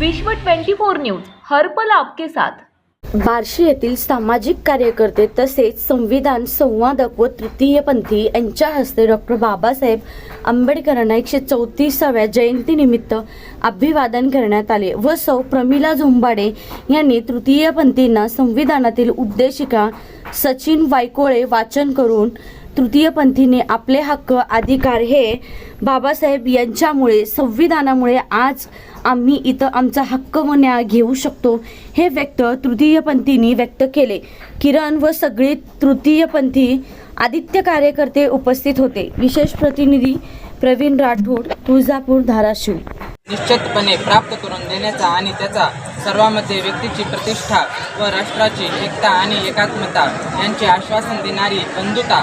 विश्व 24 न्यूज हर्पल आपके साथ. बार्शी येथील सामाजिक कार्यकर्ते तसेच संविधान संवादक व तृतीयपंथी यांच्या हस्ते डॉक्टर बाबासाहेब आंबेडकरांना एकशे चौतीसाव्या जयंतीनिमित्त अभिवादन करण्यात आले व सौ प्रमिला झोंबाडे यांनी तृतीयपंथींना संविधानातील उद्देशिका सचिन वायकोळे वाचन करून तृतीयपंथीने आपले हक्क अधिकार हे बाबासाहेब यांच्यामुळे संविधानामुळे आज आम्ही इथं आमचा हक्क व न्याय घेऊ शकतो हे व्यक्त तृतीयपंथींनी व्यक्त केले. किरण व सगळे तृतीयपंथी आदित्य कार्यकर्ते उपस्थित होते. विशेष प्रतिनिधी प्रवीण राठोड तुळजापूर धाराशिव. निश्चितपणे प्राप्त करून देण्याचा आणि त्याचा सर्वांमध्ये व्यक्तीची प्रतिष्ठा व राष्ट्राची एकता आणि एकात्मता यांचे आश्वासन देणारी बंधुता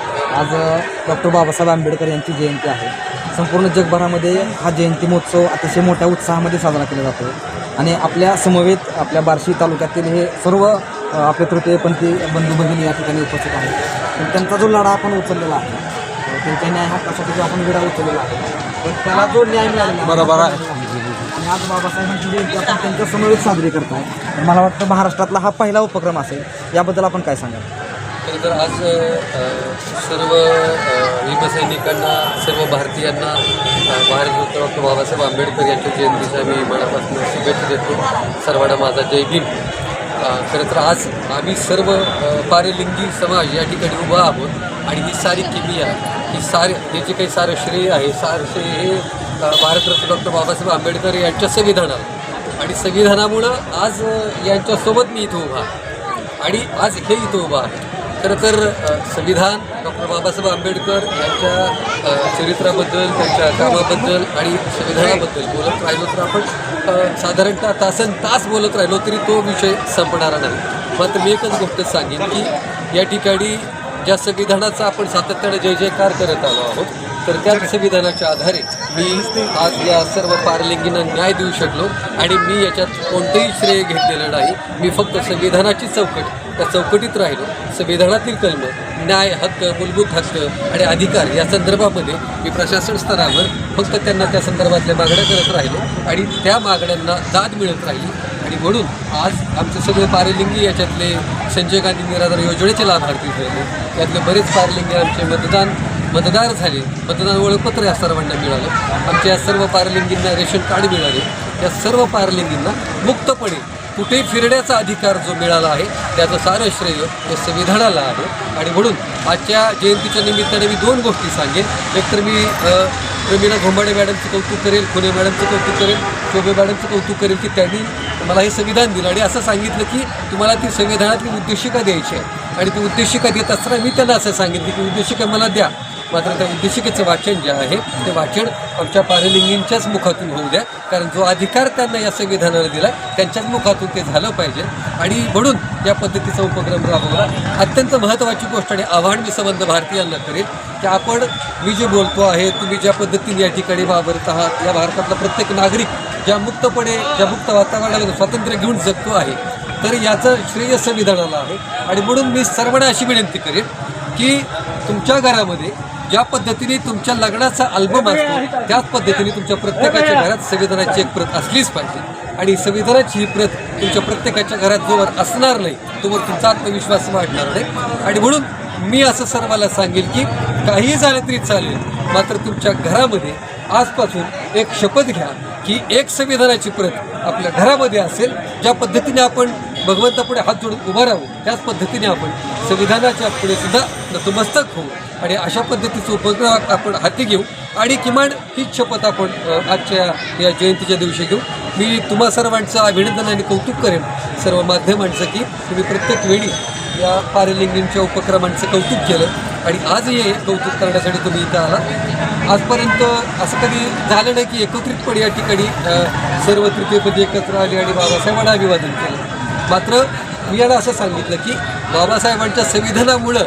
आज डॉक्टर बाबासाहेब आंबेडकर यांची जयंती आहे. संपूर्ण जगभरामध्ये हा जयंती महोत्सव अतिशय मोठ्या उत्साहामध्ये साजरा केला जातो. आणि आपल्या समवेत आपल्या बार्शी तालुक्यातील हे सर्व आपले तृतीयपंथी बंधू भगिनी या ठिकाणी उपस्थित आहेत. पण त्यांचा जो लढा आपण उचललेला आहे त्यांच्या न्याय हक्कासाठी जो आपण विडा उचललेला आहे? पण त्याला जो न्याय मिळालेला बरोबर आहे. आणि आज बाबासाहेबांची जयंती आपण त्यांच्या समवेत साजरी करताय. तर मला वाटतं महाराष्ट्रातला हा पहिला उपक्रम असेल. याबद्दल आपण काय सांगाल? खरं तर आज सर्व भीमसैनिकांना सर्व भारतीयांना अ, भारतरत्न डॉक्टर बाबासाहेब आंबेडकर यांच्या जयंतीच्या मी मनापासून शुभेच्छा देतो. सर्वांना माझा जय भीम. खरं तर आज आम्ही सर्व पारलिंगी समाज या ठिकाणी उभा आहोत आणि ही सारी किमिया ही सारे हे जे काही सारं श्रेय आहे. सारं श्रेय हे भारतरत्न डॉक्टर बाबासाहेब आंबेडकर यांच्या संविधानाला. आणि संविधानामुळं आज यांच्यासोबत मी इथं उभा आणि आज हे इथं उभा आहे. खरं तर संविधान डॉक्टर बाबासाहेब आंबेडकर यांच्या चरित्राबद्दल त्यांच्या कामाबद्दल आणि संविधानाबद्दल बोलत राहिलो तर आपण साधारणतः तासन तास बोलत राहिलो तरी तो विषय संपणारा नाही. मात्र मी एकच गोष्ट सांगेन की या ठिकाणी ज्या संविधानाचा आपण सातत्याने जय जयकार करत आलो आहोत तर त्या संविधानाच्या आधारे मी आज या सर्व पारलिंगींना न्याय देऊ शकलो आणि मी याच्यात कोणतंही श्रेय घेतलेलं नाही. मी फक्त संविधानाची चौकट त्या चौकटीत राहिलो. संविधानातील कलम न्याय हक्क मूलभूत हक्क आणि अधिकार या संदर्भामध्ये मी प्रशासन स्तरावर फक्त त्यांना त्या संदर्भातल्या मागण्या करत राहिलो आणि त्या मागण्यांना दाद मिळत राहिली. आणि म्हणून आज आमचे सगळे पारलिंगी याच्यातले संजय गांधी निराधार योजनेचे लाभार्थी झाले यातले बरेच पारलिंगी आमचे मतदान मतदार झाले. मतदान ओळखपत्र या सर्वांना मिळालं. आमच्या सर्व पारलिंगींना रेशन कार्ड मिळाले. या सर्व पारलिंगींना मुक्तपणे कुठेही फिरण्याचा अधिकार जो मिळाला आहे त्याचं सारं श्रेय हे संविधानाला आहे. आणि म्हणून आजच्या जयंतीच्या निमित्ताने मी दोन गोष्टी सांगेन. एकतर मी अ, प्रमिला घोंबाडे मॅडमचं कौतुक करेल खुने मॅडमचं कौतुक करेल शोभे मॅडमचं कौतुक करेल की त्यांनी मला हे संविधान दिलं. आणि असं सांगितलं की तुम्हाला ती संविधानातली उद्देशिका द्यायची आहे. आणि ती उद्देशिका देत असताना मी त्यांना असं सांगितलं की उद्देशिका मला द्या. मात्र त्या उद्देशिकेचं वाचन जे आहे ते वाचन आमच्या पारलिंगींच्याच मुखातून होऊ द्या. कारण जो अधिकार त्यांना या संविधानाला दिला त्यांच्याच मुखातून ते झालं पाहिजे. आणि म्हणून या पद्धतीचा उपक्रम राबवला. अत्यंत महत्त्वाची गोष्ट आणि आव्हान मी संबंध भारतीयांना करेल की आपण मी जे बोलतो आहे तुम्ही ज्या पद्धतीने या ठिकाणी वावरत आहात या भारतातला प्रत्येक नागरिक ज्या मुक्तपणे ज्या मुक्त वातावरणामध्ये स्वातंत्र्य घेऊन जगतो आहे तर याचं श्रेय संविधानाला आहे. आणि म्हणून मी सर्वांना अशी विनंती करेन की तुमच्या घरामध्ये ज्या पद्धतीने तुमच्या लग्नाचा अल्बम असतो त्याच पद्धतीने तुमच्या प्रत्येकाच्या घरात संविधानाची एक प्रत असलीच पाहिजे. आणि संविधानाची ही प्रत तुमच्या प्रत्येकाच्या घरात जोवर असणार नाही तोवर तुमचा आत्मविश्वास वाढणार नाही. आणि म्हणून मी असं सर्वांना सांगेल की काहीही झालं तरी चालेल मात्र तुमच्या घरामध्ये आजपासून एक शपथ घ्या की एक संविधानाची प्रत आपल्या घरामध्ये असेल ज्या पद्धतीने आपण भगवंतापुढे हात जोडून उभं राहू. त्याच पद्धतीने आपण संविधानाच्या पुढे सुद्धा नतमस्तक होऊ. आणि अशा पद्धतीचा उपक्रम आपण हाती घेऊ. आणि किमान हीच शपथ आपण आजच्या या जयंतीच्या दिवशी घेऊ. मी तुम्हा सर्वांचं अभिनंदन आणि कौतुक करेन सर्व माध्यमांचं की तुम्ही प्रत्येक वेळी या पारलिंगींच्या उपक्रमांचं कौतुक केलं. आणि आजही हे कौतुक करण्यासाठी तुम्ही इथं आला आजपर्यंत असं कधी झालं नाही की एकत्रितपणे या ठिकाणी सर्व तृतीयपदी एकत्र आले आणि बाबासाहेबांना अभिवादन केलं. मात्र मी याला असं सांगितलं की बाबासाहेबांच्या संविधानामुळं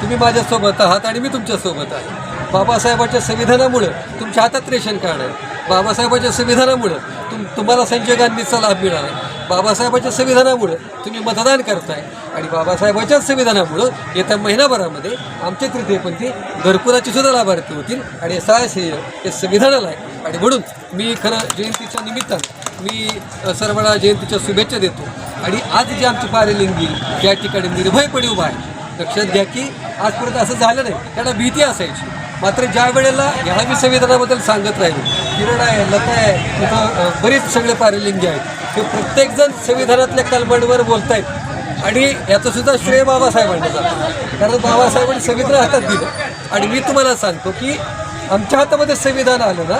तुम्ही माझ्यासोबत आहात आणि मी तुमच्यासोबत आहे. बाबासाहेबांच्या संविधानामुळं तुमच्या हातात रेशन कार्ड आहे. बाबासाहेबांच्या संविधानामुळं तुम तुम्हाला संजय गांधीचा लाभ मिळाला आहे. बाबासाहेबांच्या संविधानामुळं तुम्ही मतदान करताय. आणि बाबासाहेबांच्या संविधानामुळं येत्या महिनाभरामध्ये आमचे तृतीयपंथी घरकुलाचे सुद्धा लाभार्थी होतील. आणि सहाय हे संविधानाला आहे. आणि म्हणून मी खरं जयंतीच्या निमित्तानं मी सर्वांना जयंतीच्या शुभेच्छा देतो. आणि आज जी आमची पारेलिंगी या ठिकाणी निर्भयपणे उभा आहे. लक्षात घ्या की आजपर्यंत असं झालं नाही. त्यांना भीती असायची. मात्र ज्या वेळेला ह्याला मी संविधानाबद्दल सांगत राहिलो किरण आहे लता आहे तिथं बरीच बरेच सगळे पारेलिंगी आहेत. ते प्रत्येकजण संविधानातल्या कलबडवर बोलत आहेत आणि याचं सुद्धा श्रेय बाबासाहेबांना जातं कारण बाबासाहेबांनी संविधान हातात दिलं. आणि मी तुम्हाला सांगतो की आमच्या हातामध्ये संविधान आलं ना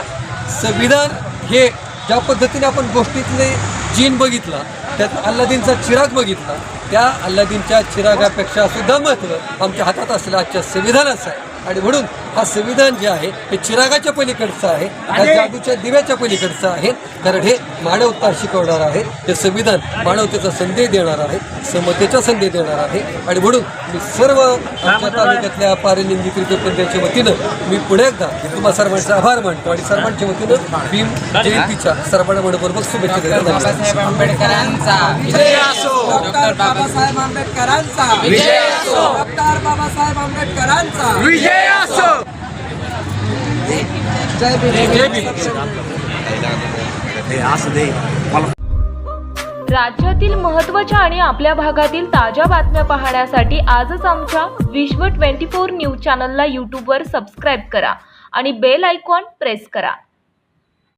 संविधान हे ज्या पद्धतीने आपण गोष्टीतले जीन बघितला त्यात अल्लादीनचा चिराग बघितला त्या अल्लादीनच्या चिरागापेक्षा सुद्धा महत्त्व आमच्या हातात असलेल्या आजच्या संविधानाचं आहे. आणि म्हणून हा संविधान जे आहे हे चिरागाच्या पलीकडचं आहे हा जादूच्या दिव्याच्या पलीकडचं आहे. कारण हे मानवता शिकवणार आहे हे संविधान मानवतेचा संदेश देणार आहे समतेचा संदेश देणार आहे. आणि म्हणून मी सर्व आमच्या तालुक्यातल्या पारलिंगी तृतीयपंथीच्या वतीनं मी पुढे एकदा तुम्हा सर्वांचे आभार मानतो आणि सर्वांच्या वतीनं भीम जयंतीच्या सर्वांना मनपूर्वक शुभेच्छा देतो. बाबासाहेब आंबेडकरांचा. डॉक्टर बाबासाहेब आंबेडकरांचा. विजय असो. डॉक्टर बाबासाहेब आंबेडकरांचा. विजय असो. जय भीम. जय भीम. राज्यातील महत्त्वाच्या आणि आपल्या भागातील ताज्या बातम्या पाहण्यासाठी आजच आमच्या विश्व ट्वेंटी फोर न्यूज चॅनलला यूट्यूबवर सबस्क्राईब करा आणि बेल आयकॉन प्रेस करा.